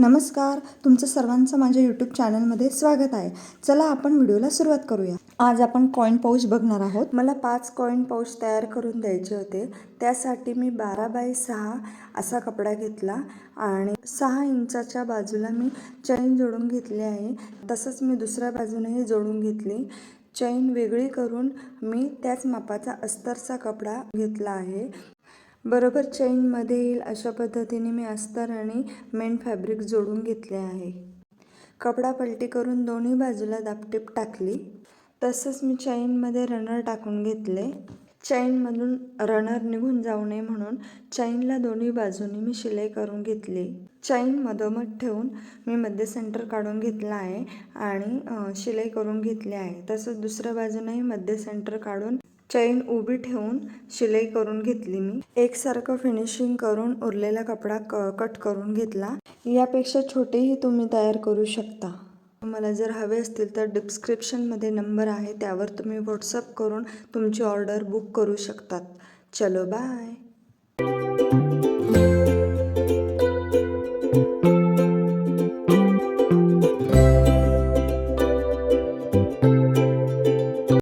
नमस्कार तुमचं सर्वांचं माझ्या यूट्यूब चॅनलमध्ये स्वागत आहे. चला आपण व्हिडिओला सुरुवात करूया. आज आपण कॉईन पाऊच बघणार आहोत. मला पाच कॉईन पाऊच तयार करून द्यायचे होते. त्यासाठी मी बारा बाय सहा असा कपडा घेतला आणि सहा इंचाच्या बाजूला मी चैन जोडून घेतली आहे. तसंच मी दुसऱ्या बाजूनेही जोडून घेतली. चैन वेगळी करून मी त्याच मापाचा अस्तरचा कपडा घेतला आहे. बरोबर चेनमध्ये येईल अशा पद्धतीने मी अस्तर आणि मेन फॅब्रिक जोडून घेतले आहे. कपडा पलटी करून दोन्ही बाजूला दापटीप टाकली. तसंच मी चैनमध्ये रनर टाकून घेतले. चैनमधून रनर निघून जाऊ नये म्हणून चैनला दोन्ही बाजूनी मी शिलाई करून घेतली. चैन मधोमध ठेवून मी मध्य सेंटर काढून घेतला आहे आणि शिलाई करून घेतली आहे. तसंच दुसऱ्या बाजूनही मध्य सेंटर काढून चैन उभी ठेवून शिलाई करून घेतली मी. एकसारखं फिनिशिंग करून उरलेला कपडा क कट करून घेतला. यापेक्षा छोटेही तुम्ही तयार करू शकता. तुम्हाला जर हवे असतील तर डिस्क्रिप्शनमध्ये नंबर आहे. त्यावर तुम्ही व्हॉट्सअप करून तुमची ऑर्डर बुक करू शकतात. चलो बाय